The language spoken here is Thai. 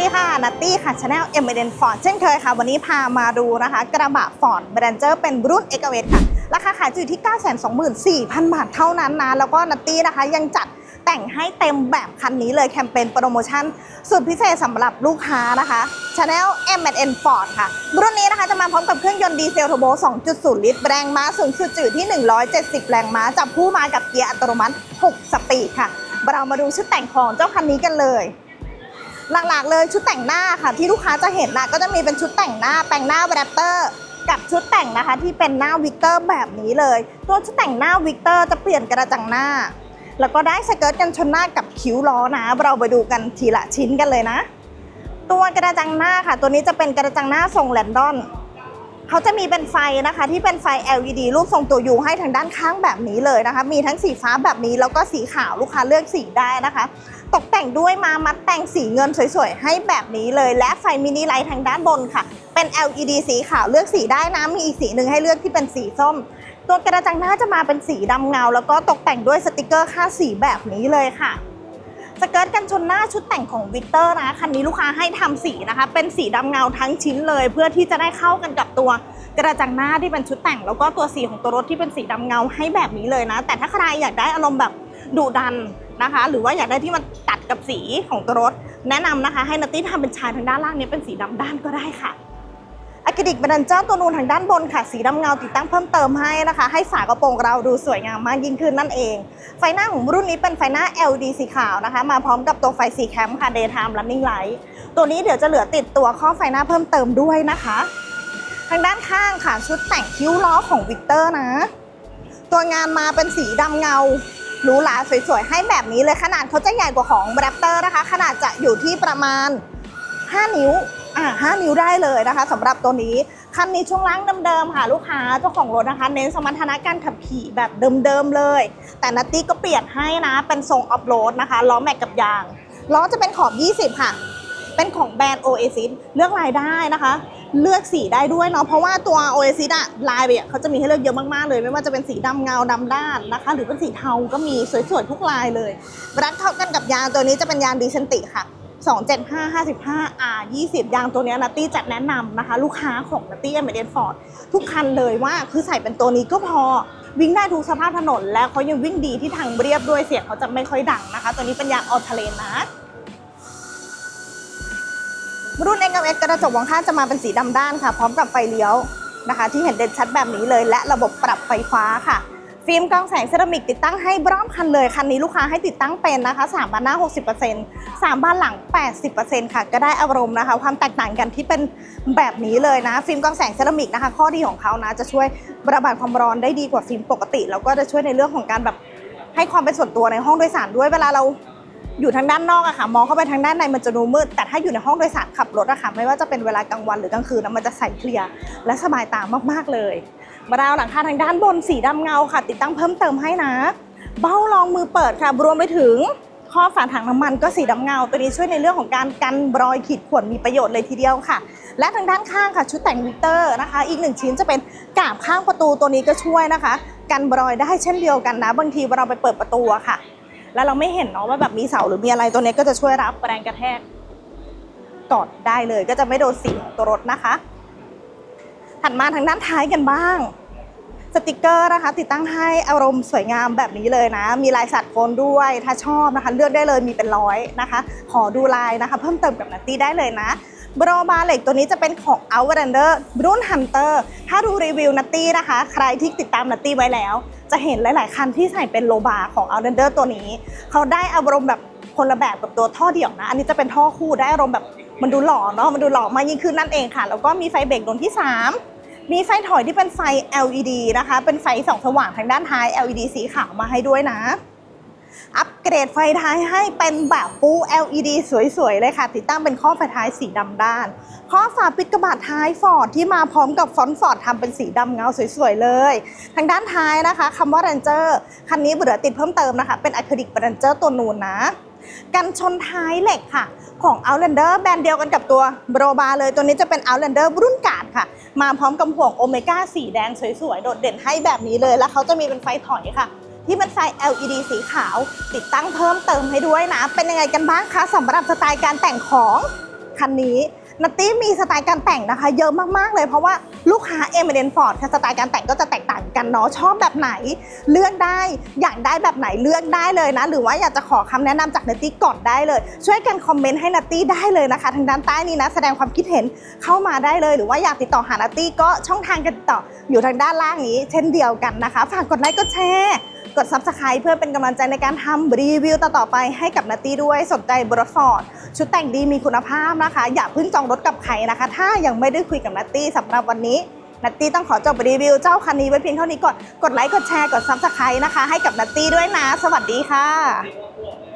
ดีค่ะนัตตี้ค่ะชาแนลเอ็มเดนฟอร์ดเช่นเคยค่ะ วันนี้พามาดูนะคะ กระบะฟอร์ดเบรนเจอร์เป็นรุ่นเอกเวทค่ะ ราคาขายจะอยู่ที่ 924,000 บาทเท่านั้นนะ แล้วก็นัตตี้นะคะยังจัดแต่งให้เต็มแบบคันนี้เลยแคมเปญโปรโมชั่น สุดพิเศษสำหรับลูกค้านะคะ Channel M&N Ford ค่ะ รุ่นนี้นะคะจะมาพร้อมกับเครื่องยนต์ดีเซลเทอร์โบ 2.0 ลิตร แรงม้าสูงสุดจะอยู่ที่ 170 แรงม้า จับคู่มากับเกียร์อัตโนมัติ 6 สปีดค่ะ เรามาดูชุดแต่งของเจ้าคันนี้กันเลย หลักๆเลยชุดแต่งหน้าค่ะที่ลูกค้าจะเห็นนะก็จะมีเป็นชุดแต่งหน้าแปลงหน้าแรปเตอร์กับชุดแต่งนะคะที่เป็นหน้าวิกเตอร์แบบนี้เลย ตัวชุดแต่งหน้าวิกเตอร์จะเปลี่ยนกระจังหน้า แล้วก็ได้สเกิร์ตกันชนหน้ากับคิ้วล้อนะ เราไปดูกันทีละชิ้นกันเลยนะ ตัวกระจังหน้าค่ะ ตัวนี้จะเป็นกระจังหน้าทรงแลนดอน เขาจะมีเป็นไฟนะคะ ที่เป็นไฟ LED รูปทรงตัวยูให้ทางด้านข้างแบบนี้เลยนะคะ มีทั้งสีฟ้าแบบนี้แล้วก็สีขาวลูกค้าเลือกสีได้นะคะ ตกแต่งด้วยมามัดแต่งสีเงินสวยๆ ให้แบบนี้เลย และไฟมินิไลท์ทางด้านบนค่ะ เป็น LED สีขาวเลือกสีได้นะ มีอีกสีหนึ่งให้เลือกที่เป็นสีส้ม ตัวกระจังหน้าจะมาเป็นสีดำเงา แล้วก็ตกแต่งด้วยสติกเกอร์ค่าสีแบบนี้เลยค่ะ สเกิร์ตกันชนหน้าชุดแต่งของวิกเตอร์นะคันนี้ลูกค้าให้ทำสีนะคะ เป็นสีดำเงาทั้งชิ้นเลย เพื่อที่จะได้เข้ากันกับตัวกระจังหน้าที่เป็นชุดแต่ง แล้วก็ตัวสีของตัวรถที่เป็นสีดำเงาให้แบบนี้เลยนะ แต่ถ้าใครอยากได้อารมณ์แบบดุดันนะคะ หรือว่าอยากได้ที่มันตัดกับสีของตัวรถ แนะนำนะคะ ให้นัตตี้ทำเป็นชายทางด้านล่างนี้เป็นสีดำด้านก็ได้ค่ะ อะคริลิกบันเจอร์ตัวนูนทางด้านบนค่ะ สีดำเงาติดตั้งเพิ่มเติมให้นะคะ ให้ฝากระโปรงเราดูสวยงามมากยิ่งขึ้นนั่นเอง ไฟหน้าของรุ่นนี้เป็นไฟหน้า LED สีขาวนะคะ มาพร้อมกับตัวไฟสีแคมค่ะ Daytime Running Light ตัวนี้เดี๋ยวจะเหลือติดตัวข้อไฟหน้าเพิ่มเติมด้วยนะคะ ทางด้านข้างค่ะชุดแต่งคิ้วล้อของวิกเตอร์นะ ตัวงานมาเป็นสีดำเงาหรูหราสวยๆ ให้แบบนี้เลยขนาดเขาจะใหญ่กว่าของแรปเตอร์นะคะ ขนาดจะอยู่ที่ประมาณ 5 นิ้ว อ่า5นิ้วได้เลยนะคะสำหรับตัวนี้คันนี้ช่วงล่างเดิมๆค่ะลูกค้าเจ้าของรถนะคะ เน้นสมรรถนะการขับขี่แบบเดิมๆเลย แต่นัตตี้ก็เปลี่ยนให้นะ เป็นทรงออฟโรดนะคะล้อแม็กกับยางล้อจะเป็นขอบ 20 ค่ะ เป็นของแบรนด์ Oasis เลือกลายได้นะคะ เลือกสีได้ด้วยเนาะ เพราะว่าตัว Oasis อะลายเนี่ยเขาจะมีให้เลือกเยอะมากๆเลย ไม่ว่าจะเป็นสีดำเงาดำด้านนะคะ หรือเป็นสีเทาก็มีสวยๆทุกลายเลยรัดเข้ากันกับยางตัวนี้จะเป็นยางดีเซนติค่ะ 275 55 R 20ยางตัวนี้นัตตี้จัดแนะนำนะคะ ลูกค้าของนัตตี้อเมริกันฟอร์ดทุกคันเลยว่าคือใส่เป็นตัวนี้ก็พอวิ่งได้ทุกสภาพถนน และเขายังวิ่งดีที่ทางเรียบด้วยเสียงเขาจะไม่ค่อยดังนะคะ ตัวนี้เป็นยางออทเลนนะ รุ่น x m x กระจกมองข้างจะมาเป็นสีดำด้านค่ะ พร้อมกับไฟเลี้ยวนะคะ ที่เห็นเด่นชัดแบบนี้เลย และระบบปรับไฟฟ้าค่ะ ฟิล์มกองแสงเซรามิกติดตั้งให้รอบคันเลย คันนี้ลูกค้าให้ติดตั้งเป็นนะคะ3บานหน้า 60% 3บานหลัง 80%ค่ะ ก็ได้อารมณ์นะคะ ความแตกต่างกันที่เป็นแบบนี้เลยนะ ฟิล์มกองแสงเซรามิกนะคะ ข้อดีของเขานะจะช่วยระบายความร้อนได้ดีกว่าฟิล์มปกติ แล้วก็จะช่วยในเรื่องของการแบบให้ความเป็นส่วนตัวในห้องโดยสารด้วยเวลาเราอยู่ทางด้านนอกอะค่ะ มองเข้าไปทางด้านในมันจะดูมืด แต่ถ้าอยู่ในห้องโดยสารขับรถอะค่ะ ไม่ว่าจะเป็นเวลากลางวันหรือกลางคืนนะมันจะใสเคลียร์และสบายตามากๆเลย บราวหลังคาทางด้านบนสีดำเงาค่ะ ติดตั้งเพิ่มเติมให้นะ เบ้ารองมือเปิดค่ะรวมไปถึงข้อฝาถังน้ำมันก็สีดำเงา ตัวนี้ช่วยในเรื่องของการกันรอยขีดข่วนมีประโยชน์เลยทีเดียวค่ะ และทางด้านข้างค่ะ ชุดแต่งวิกเตอร์นะคะ อีกหนึ่งชิ้นจะเป็นกาบข้างประตูตัวนี้ก็ช่วยนะคะ กันรอยได้เช่นเดียวกันนะ บางทีเราไปเปิดประตูค่ะ แล้วเราไม่เห็นเนาะว่าแบบมีเสาหรือมีอะไรตัวนี้ก็จะช่วยรับแรงกระแทกกอดได้เลย ก็จะไม่โดนสีของตัวรถนะคะ ถัดมาทางด้านท้ายกันบ้าง สติกเกอร์นะคะ ติดตั้งให้อารมณ์สวยงามแบบนี้เลยนะ มีลายสัตว์โคนด้วย ถ้าชอบนะคะ เลือกได้เลยมีเป็นร้อยนะคะ ขอดูลายนะคะ เพิ่มเติมกับนัตตี้ได้เลยนะบรอบาเหล็กตัวนี้จะเป็นของ Outlander รุ่น Hunter ถ้าดูรีวิวนัตตี้นะคะ ใครที่ติดตามนัตตี้ไว้แล้ว จะเห็นหลาย ๆ คันที่ใส่เป็นโลบาของ Outlander ตัวนี้ เขาได้อารมณ์แบบคนละแบบกับตัวท่อเดี่ยวนะ อันนี้จะเป็นท่อคู่ได้อารมณ์แบบมันดูหล่อเนาะมันดูหล่อมากยิ่งขึ้นนั่นเองค่ะ แล้วก็มีไฟเบรกดวงที่ 3 มีไฟถอยที่เป็นไฟ LED นะคะ เป็นไฟส่องสว่างทางด้านท้าย LED สีขาวมาให้ด้วยนะ อัปเกรดไฟท้ายให้เป็นแบบ Full LED สวยๆ เลยค่ะ ติดตั้งเป็นข้อไฟท้ายสีดำด้าน ข้อฝาปิดกระบะท้ายฟอร์ดที่มาพร้อมกับฟอนต์ฟอร์ดทำเป็นสีดำเงาสวยๆ เลย ทางด้านท้ายนะคะคำว่า Ranger คันนี้เหลือติดเพิ่มเติมนะคะ เป็นอะคริลิก Ranger ตัวนูนนะ กันชนท้ายเหล็กค่ะ ของ Outlander แบรนด์เดียวกันกับตัวโบรบาเลยตัวนี้จะเป็น Outlander รุ่นกาดค่ะ มาพร้อมกับห่วงโอเมก้าสีแดงสวยๆ โดดเด่นให้แบบนี้เลย แล้วเขาจะมีเป็นไฟถอยค่ะ ที่เป็นไฟ LED สีขาว ติดตั้งเพิ่มเติมให้ด้วยนะ เป็นยังไงกันบ้างคะสำหรับสไตล์การแต่งของคันนี้ นัตตี้มีสไตล์การแต่งนะคะ เยอะมากๆเลยเพราะว่าลูกค้าเอเมเดนฟอร์ดสไตล์การแต่งก็จะแตกต่างกันเนาะชอบแบบไหน เลือกได้อยากได้แบบไหนเลือกได้เลยนะ หรือว่าอยากจะขอคำแนะนำจากนัตตี้ก่อนได้เลย ช่วยกันคอมเมนต์ให้นัตตี้ได้เลยนะคะ ทางด้านใต้นี้นะ แสดงความคิดเห็นเข้ามาได้เลย หรือว่าอยากติดต่อหานัตตี้ก็ช่องทางการติดต่ออยู่ทางด้านล่างนี้ เช่นเดียวกันนะคะ ฝากกดไลค์กดแชร์กด Subscribe เพื่อเป็นกำลังใจในการทำรีวิวต่อๆไปให้กับนัตตี้ด้วยสนใจบรถฟอร์ด ชุดแต่งดีมีคุณภาพนะคะ อย่าเพิ่งจองรถกับใครนะคะ ถ้ายังไม่ได้คุยกับนัตตี้สำหรับวันนี้นัตตี้ต้องขอจบรีวิวเจ้าคันนี้ไว้เพียงเท่านี้ก่อน กดไลค์ กดแชร์ กดซับสไครต์นะคะ ให้กับนัตตี้ด้วยนะ สวัสดีค่ะ